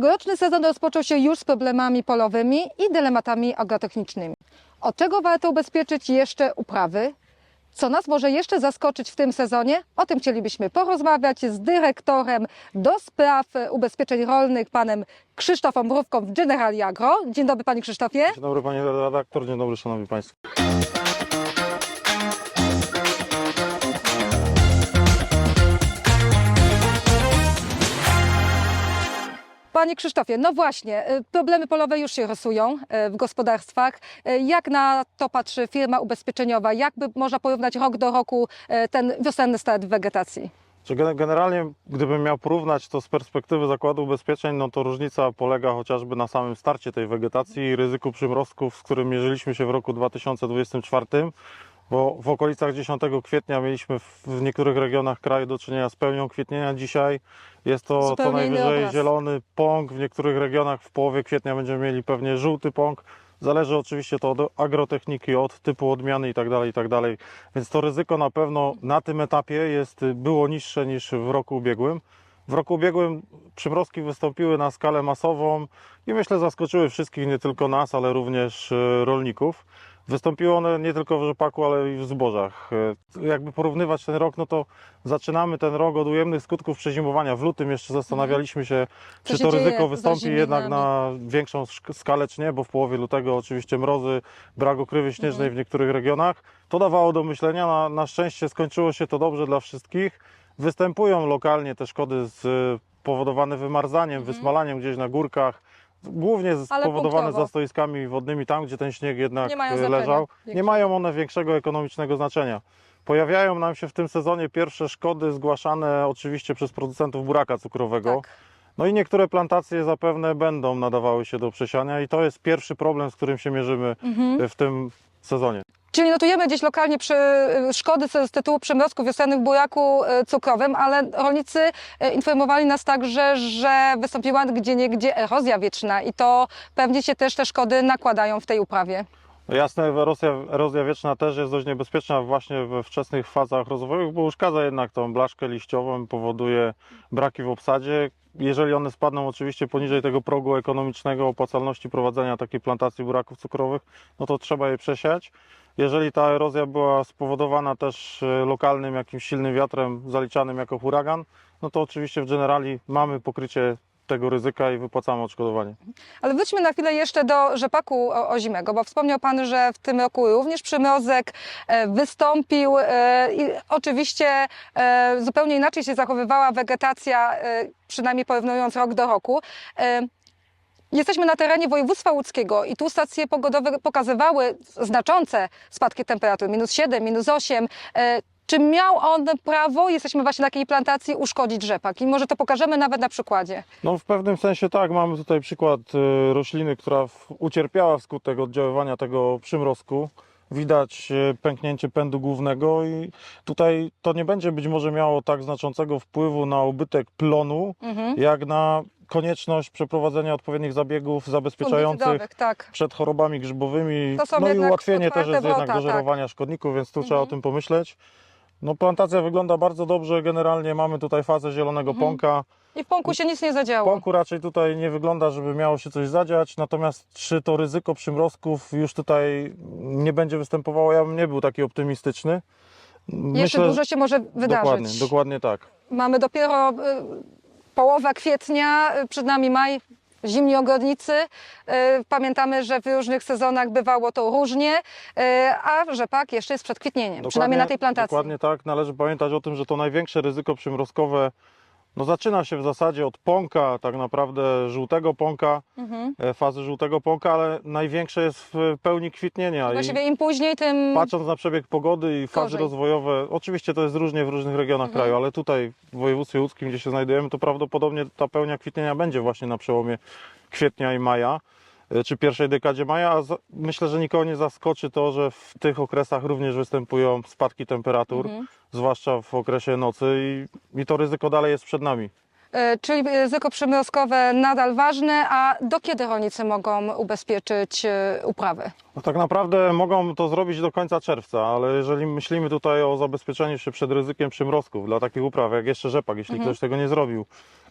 Tegoroczny sezon rozpoczął się już z problemami polowymi i dylematami agrotechnicznymi. Od czego warto ubezpieczyć jeszcze uprawy? Co nas może jeszcze zaskoczyć w tym sezonie? O tym chcielibyśmy porozmawiać z dyrektorem do spraw ubezpieczeń rolnych, panem Krzysztofem Mrówką w Generali Agro. Dzień dobry, panie Krzysztofie. Dzień dobry panie redaktor, dzień dobry szanowni państwo. Panie Krzysztofie, no właśnie, y, problemy polowe już się rysują y, w gospodarstwach. Y, Jak na to patrzy firma ubezpieczeniowa? Jak by można porównać rok do roku ten wiosenny start wegetacji? Czy gen- generalnie, gdybym miał porównać to z perspektywy zakładu ubezpieczeń, no to różnica polega chociażby na samym starcie tej wegetacji i ryzyku przymrozków, z którym mierzyliśmy się w roku 2024, bo w okolicach 10 kwietnia mieliśmy w niektórych regionach kraju do czynienia z pełnią kwietnienia. Dzisiaj jest to co Zupełnie najwyżej zielony pąk, w niektórych regionach w połowie kwietnia będziemy mieli pewnie żółty pąk. Zależy oczywiście to od agrotechniki, od typu odmiany i tak dalej, i tak. Więc to ryzyko na pewno na tym etapie jest, było niższe niż w roku ubiegłym. W roku ubiegłym przymrozki wystąpiły na skalę masową i myślę zaskoczyły wszystkich, nie tylko nas, ale również e, rolników. Wystąpiły one nie tylko w rzepaku, ale i w zbożach. E, Jakby porównywać ten rok, no to zaczynamy ten rok od ujemnych skutków przezimowania. W lutym jeszcze zastanawialiśmy się, Co czy się to ryzyko wystąpi jednak na większą skalę, czy nie, bo w połowie lutego oczywiście mrozy, brak okrywy śnieżnej w niektórych regionach. To dawało do myślenia. Na, na szczęście skończyło się to dobrze dla wszystkich. Występują lokalnie te szkody z, powodowane wymarzaniem, wysmalaniem gdzieś na górkach. Głównie spowodowane punktowo. zastoiskami wodnymi tam, gdzie ten śnieg jednak Nie znaczenia leżał. Nie mają one większego ekonomicznego znaczenia. Pojawiają nam się w tym sezonie pierwsze szkody zgłaszane oczywiście przez producentów buraka cukrowego. Tak. No i niektóre plantacje zapewne będą nadawały się do przesiania i to jest pierwszy problem, z którym się mierzymy Mhm. e, w tym sezonie. Czyli notujemy gdzieś lokalnie przy, y, szkody z tytułu przymrozków wiosennych w buraku y, cukrowym, ale rolnicy y, informowali nas także, że wystąpiła gdzie niegdzie erozja wieczna i to pewnie się też te szkody nakładają w tej uprawie. No Jasne, erozja, wieczna też jest dość niebezpieczna właśnie we wczesnych fazach rozwojowych, bo uszkadza jednak tą blaszkę liściową, powoduje braki w obsadzie. Jeżeli one spadną oczywiście poniżej tego progu ekonomicznego opłacalności prowadzenia takiej plantacji buraków cukrowych, no to trzeba je przesiać. Jeżeli ta erozja była spowodowana też e, lokalnym jakimś silnym wiatrem zaliczanym jako huragan, no to oczywiście w generali mamy pokrycie tego ryzyka i wypłacamy odszkodowanie. Ale wróćmy na chwilę jeszcze do rzepaku ozimego, bo wspomniał Pan, że w tym roku również przymrozek e, wystąpił e, i oczywiście e, zupełnie inaczej się zachowywała wegetacja, przynajmniej porównując rok do roku. Jesteśmy na terenie województwa łódzkiego i tu stacje pogodowe pokazywały znaczące spadki temperatur, minus 7, minus 8. Czy miał on prawo, jesteśmy właśnie na takiej plantacji, uszkodzić rzepak? I może to pokażemy nawet na przykładzie. No w pewnym sensie tak, mamy tutaj przykład y, rośliny, która ucierpiała wskutek oddziaływania tego przymrozku. Widać y, pęknięcie pędu głównego i tutaj to nie będzie być może miało tak znaczącego wpływu na ubytek plonu, Mhm. jak na konieczność przeprowadzenia odpowiednich zabiegów zabezpieczających tak. przed chorobami grzybowymi. No i ułatwienie też jest jednak do tak. żerowania szkodników, więc tu trzeba o Mhm. tym pomyśleć. No plantacja wygląda bardzo dobrze, generalnie mamy tutaj fazę zielonego Mhm. pąka. I w pąku się nic nie W zadziało. pąku raczej tutaj nie wygląda, żeby miało się coś zadziać, natomiast czy to ryzyko przymrozków już tutaj nie będzie występowało, ja bym nie był taki optymistyczny. Jeszcze dużo się może wydarzyć. Dokładnie, dokładnie tak. Mamy dopiero y, połowę kwietnia, y, przed nami maj, zimni ogrodnicy. Y, Pamiętamy, że w różnych sezonach bywało to różnie, y, a rzepak jeszcze jest przed kwitnieniem, przynajmniej na tej plantacji. Dokładnie tak. Należy pamiętać o tym, że to największe ryzyko przymrozkowe no zaczyna się w zasadzie od pąka, tak naprawdę żółtego pąka, Mhm. e, fazy żółtego pąka, ale największe jest w pełni kwitnienia. I- Właściwie im później, tym Patrząc na przebieg pogody i fazy Gorzej. rozwojowe, oczywiście to jest różnie w różnych regionach Mhm. kraju, ale tutaj w województwie łódzkim, gdzie się znajdujemy, to prawdopodobnie ta pełnia kwitnienia będzie właśnie na przełomie kwietnia i maja, czy pierwszej dekadzie maja, a myślę, że nikogo nie zaskoczy to, że w tych okresach również występują spadki temperatur, Mhm. zwłaszcza w okresie nocy i, i to ryzyko dalej jest przed nami. Y, Czyli ryzyko przymrozkowe nadal ważne, a do kiedy rolnicy mogą ubezpieczyć y, uprawy? No tak naprawdę mogą to zrobić do końca czerwca, ale jeżeli myślimy tutaj o zabezpieczeniu się przed ryzykiem przymrozków dla takich upraw, jak jeszcze rzepak, jeśli Mhm. ktoś tego nie zrobił,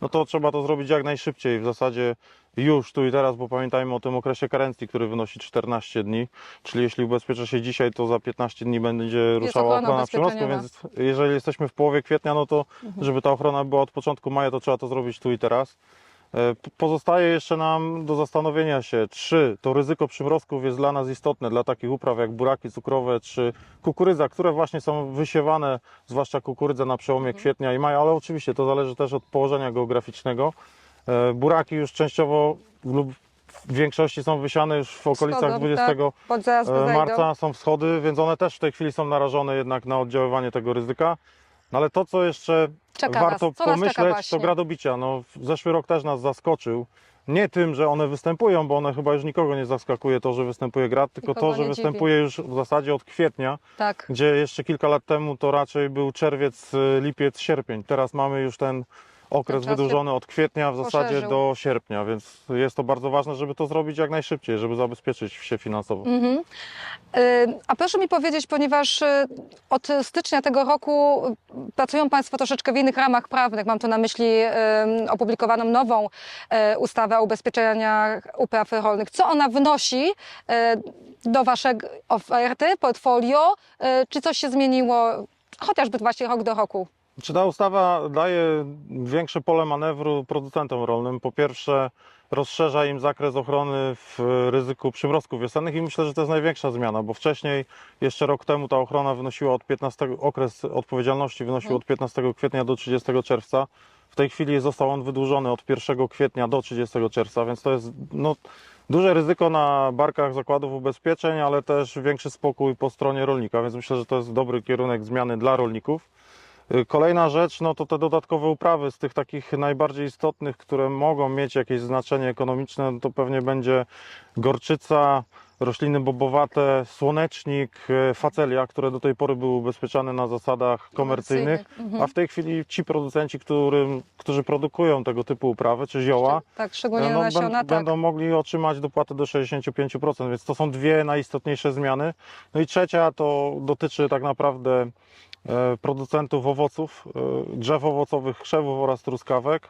no to trzeba to zrobić jak najszybciej, w zasadzie już tu i teraz, bo pamiętajmy o tym okresie karencji, który wynosi 14 dni, czyli jeśli ubezpiecza się dzisiaj, to za 15 dni będzie ruszała ochrona ubezpieczeniowa. więc jeżeli jesteśmy w połowie kwietnia, no to Mhm. żeby ta ochrona była od początku maja, to trzeba to zrobić tu i teraz. E, Pozostaje jeszcze nam do zastanowienia się, czy to ryzyko przymrozków jest dla nas istotne, dla takich upraw jak buraki cukrowe czy kukurydza, które właśnie są wysiewane, zwłaszcza kukurydza na przełomie Mhm. kwietnia i maja, ale oczywiście to zależy też od położenia geograficznego. E, Buraki już częściowo lub w większości są wysiane już w okolicach Wschodzą, 20 tak, E, marca są wschody, więc one też w tej chwili są narażone jednak na oddziaływanie tego ryzyka. No ale to, co jeszcze Czeka warto nas, co nas czeka pomyśleć, właśnie? to gradobicia. No, w- zeszły rok też nas zaskoczył. Nie tym, że one występują, bo one chyba już nikogo nie zaskakuje to, że występuje grad, tylko Nikogo to, że nie dziwi. występuje już w zasadzie od kwietnia, Tak. gdzie jeszcze kilka lat temu to raczej był czerwiec, y, lipiec, sierpień. Teraz mamy już ten okres Ten czas się wydłużony od kwietnia w zasadzie poszerzył. do sierpnia, więc jest to bardzo ważne, żeby to zrobić jak najszybciej, żeby zabezpieczyć się finansowo. Mhm. Y, A proszę mi powiedzieć, ponieważ y, od stycznia tego roku pracują Państwo troszeczkę w innych ramach prawnych, mam tu na myśli y, opublikowaną nową y, ustawę o ubezpieczeniach upraw rolnych. Co ona wnosi y, do Waszej oferty, portfolio? Y, Czy coś się zmieniło, chociażby właśnie rok do roku? Czy ta ustawa daje większe pole manewru producentom rolnym? Po pierwsze, rozszerza im zakres ochrony w ryzyku przymrozków wiosennych i myślę, że to jest największa zmiana, bo wcześniej, jeszcze rok temu, ta ochrona wynosiła od 15, okres odpowiedzialności wynosił od 15 kwietnia do 30 czerwca. W tej chwili został on wydłużony od 1 kwietnia do 30 czerwca, więc to jest no, duże ryzyko na barkach zakładów ubezpieczeń, ale też większy spokój po stronie rolnika, więc myślę, że to jest dobry kierunek zmiany dla rolników. Y, Kolejna rzecz, no to te dodatkowe uprawy z tych takich najbardziej istotnych, które mogą mieć jakieś znaczenie ekonomiczne, no to pewnie będzie gorczyca, rośliny bobowate, słonecznik, y, facelia, które do tej pory były ubezpieczane na zasadach komercyjnych, Mhm. a w tej chwili ci producenci, którym, którzy produkują tego typu uprawy, czy zioła, Tak, szczególnie no, nasiona, tak. będą mogli otrzymać dopłatę do 65%, więc to są dwie najistotniejsze zmiany. No i trzecia to dotyczy tak naprawdę producentów owoców, e, drzew owocowych, krzewów oraz truskawek.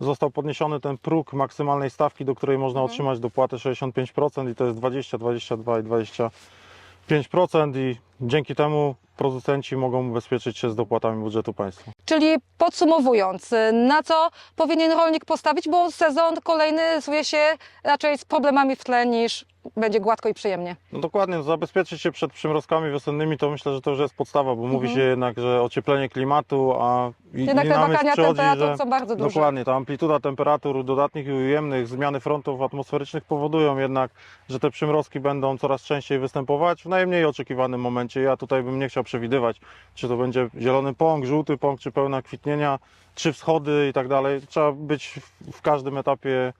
Został podniesiony ten próg maksymalnej stawki, do której można Mhm. otrzymać dopłatę 65% i to jest 20, 22 i 25% i dzięki temu producenci mogą ubezpieczyć się z dopłatami budżetu państwa. Czyli podsumowując, na co powinien rolnik postawić, bo sezon kolejny zwie się raczej z problemami w tle niż będzie gładko i przyjemnie. No dokładnie, zabezpieczyć się przed przymrozkami wiosennymi to myślę, że to już jest podstawa, bo mówi się jednak, że ocieplenie klimatu, a i, Mhm. Jednak i te na myśl wahania przychodzi, temperatur że są bardzo duże. Dokładnie, ta amplituda temperatur dodatnich i ujemnych, zmiany frontów atmosferycznych powodują jednak, że te przymrozki będą coraz częściej występować w najmniej oczekiwanym momencie. Ja tutaj bym nie chciał przewidywać, czy to będzie zielony pąk, żółty pąk, czy pełna kwitnienia, czy wschody i tak dalej. Trzeba być w- każdym etapie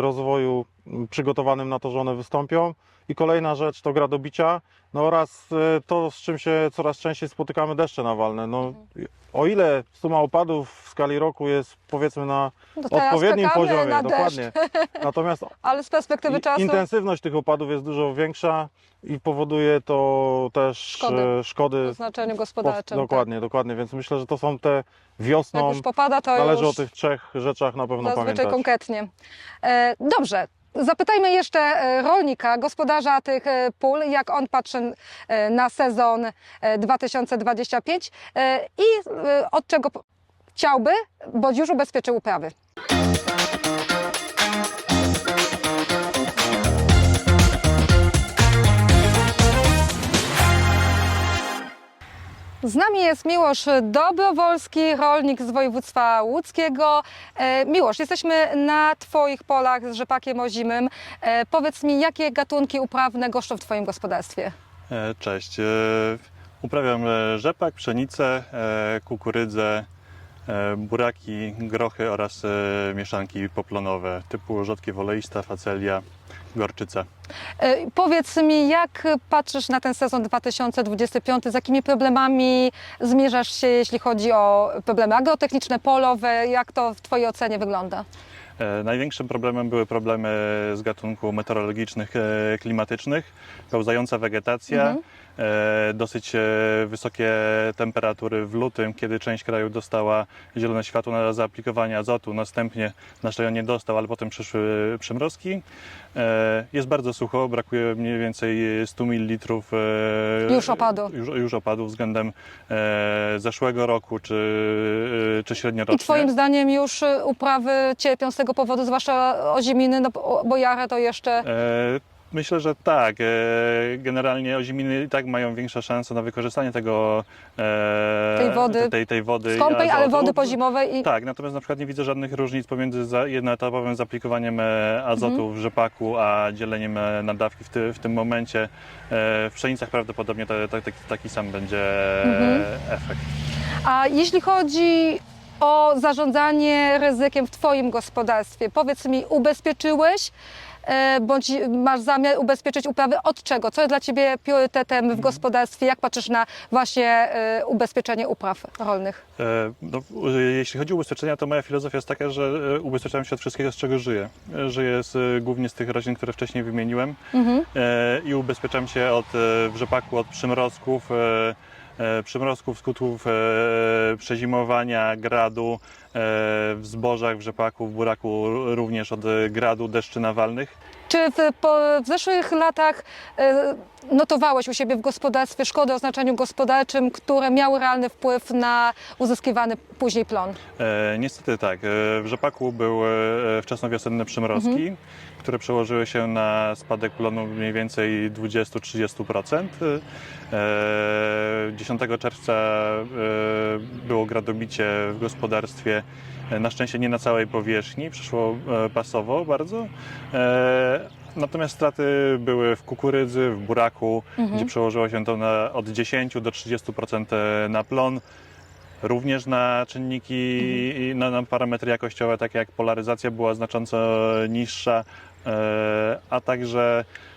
rozwoju m, przygotowanym na to, że one wystąpią. I kolejna rzecz to gradobicia, no oraz e, to, z czym się coraz częściej spotykamy, deszcze nawalne. No, o ile suma opadów w skali roku jest powiedzmy na No odpowiednim poziomie, na dokładnie. Natomiast Ale z perspektywy czasu intensywność tych opadów jest dużo większa i powoduje to też Szkody. e, szkody w znaczeniu gospodarczym. dokładnie, dokładnie. Więc myślę, że to są te Tak. Jak wiosną. już popada, to Należy już o tych trzech rzeczach na pewno zazwyczaj pamiętać. konkretnie. E, dobrze. Zapytajmy jeszcze e, rolnika, gospodarza tych e, pól, jak on patrzy e, na sezon e, 2025 e, i od czego chciałby, bądź już ubezpieczył uprawy. Z nami jest Miłosz Dobrowolski, rolnik z województwa łódzkiego. E, Miłosz, jesteśmy na Twoich polach z rzepakiem ozimym. E, powiedz mi, jakie gatunki uprawne goszczą w Twoim gospodarstwie? E, Cześć. Uprawiam rzepak, pszenicę, kukurydzę, buraki, grochy oraz mieszanki poplonowe typu rzodkiew oleista, facelia, gorczyca. E, Powiedz mi, jak patrzysz na ten sezon 2025? Z jakimi problemami zmierzasz się, jeśli chodzi o problemy agrotechniczne, polowe? Jak to w Twojej ocenie wygląda? E, Największym problemem były problemy z gatunku meteorologicznych, e, klimatycznych, pełzająca wegetacja, Mhm. E, dosyć e, wysokie temperatury w lutym, kiedy część kraju dostała zielone światło na zaaplikowanie azotu, następnie nasz rejon nie dostał, ale potem przyszły przymrozki. E, Jest bardzo sucho, brakuje mniej więcej 100 ml Już opadu. Już, już opadu względem zeszłego roku czy, czy średniorocznie. I Twoim zdaniem już uprawy cierpią z tego powodu, zwłaszcza oziminy, no bo jara to jeszcze... E, Myślę, że tak. E, Generalnie oziminy i tak mają większe szanse na wykorzystanie tego e, Tej wody tej, tej wody skąpej, ale wody pozimowej i... Tak, natomiast na przykład nie widzę żadnych różnic pomiędzy jednoetapowym zaplikowaniem e, azotu Mhm. w rzepaku, a dzieleniem nadawki w, ty, w tym momencie. W pszenicach prawdopodobnie ta, ta, taki, taki sam będzie Mhm. efekt. A jeśli chodzi o zarządzanie ryzykiem w Twoim gospodarstwie, powiedz mi, ubezpieczyłeś bądź masz zamiar ubezpieczyć uprawy od czego? Co jest dla Ciebie priorytetem w gospodarstwie? Jak patrzysz na właśnie e, ubezpieczenie upraw rolnych? E, No, jeśli chodzi o ubezpieczenia, to moja filozofia jest taka, że e, ubezpieczam się od wszystkiego, z czego żyję. E, Żyję z, e, głównie z tych roślin, które wcześniej wymieniłem Mhm. e, i ubezpieczam się od, e, w rzepaku od przymrozków, e, e, przymrozków, skutków e, przezimowania, gradu, e, w zbożach, w rzepaku, w buraku również od e, gradu, deszczy nawalnych. Czy w, po, w zeszłych latach e, notowałeś u siebie w gospodarstwie szkody o znaczeniu gospodarczym, które miały realny wpływ na uzyskiwany później plon? E, niestety tak. E, w rzepaku były e, wczesnowiosenne przymrozki, które przełożyły się na spadek plonu mniej więcej 20-30%. E, 10 czerwca e, było gradobicie w gospodarstwie. E, Na szczęście nie na całej powierzchni, przyszło e, pasowo bardzo. E, Natomiast straty były w kukurydzy, w buraku, Mhm. gdzie przełożyło się to na od 10 do 30% na plon. Również na czynniki, Mhm. na, na parametry jakościowe, takie jak polaryzacja była znacząco niższa, e, a także e,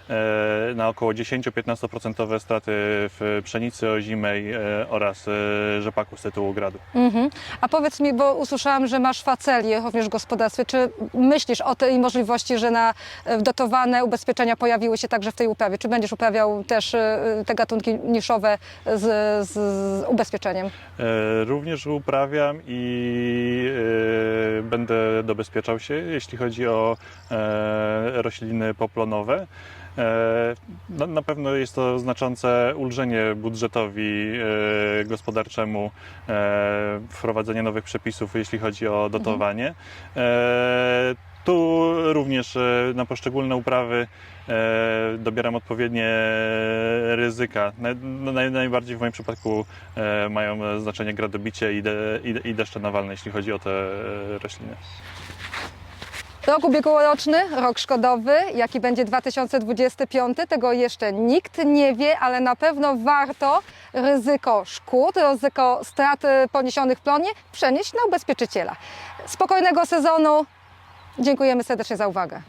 na około 10-15% straty w pszenicy ozimej e, oraz e, rzepaku z tytułu gradu. Mhm. A powiedz mi, bo usłyszałam, że masz facelię również w gospodarstwie. Czy myślisz o tej możliwości, że na e, dotowane ubezpieczenia pojawiły się także w tej uprawie? Czy będziesz uprawiał też e, te gatunki niszowe z, z, z ubezpieczeniem? E, Również uprawiam i e, będę dobezpieczał się, jeśli chodzi o e, rośliny poplonowe. E, Na, na pewno jest to znaczące ulżenie budżetowi e, gospodarczemu, e, wprowadzenie nowych przepisów, jeśli chodzi o dotowanie. E, Tu również na poszczególne uprawy dobieram odpowiednie ryzyka. No, naj, najbardziej w moim przypadku mają znaczenie gradobicie i, de, i, de- i deszcze nawalne, jeśli chodzi o te rośliny. Rok ubiegłoroczny, rok szkodowy, jaki będzie 2025, tego jeszcze nikt nie wie, ale na pewno warto ryzyko szkód, ryzyko strat e, poniesionych w plonie przenieść na ubezpieczyciela. Spokojnego sezonu. Dziękujemy serdecznie za uwagę.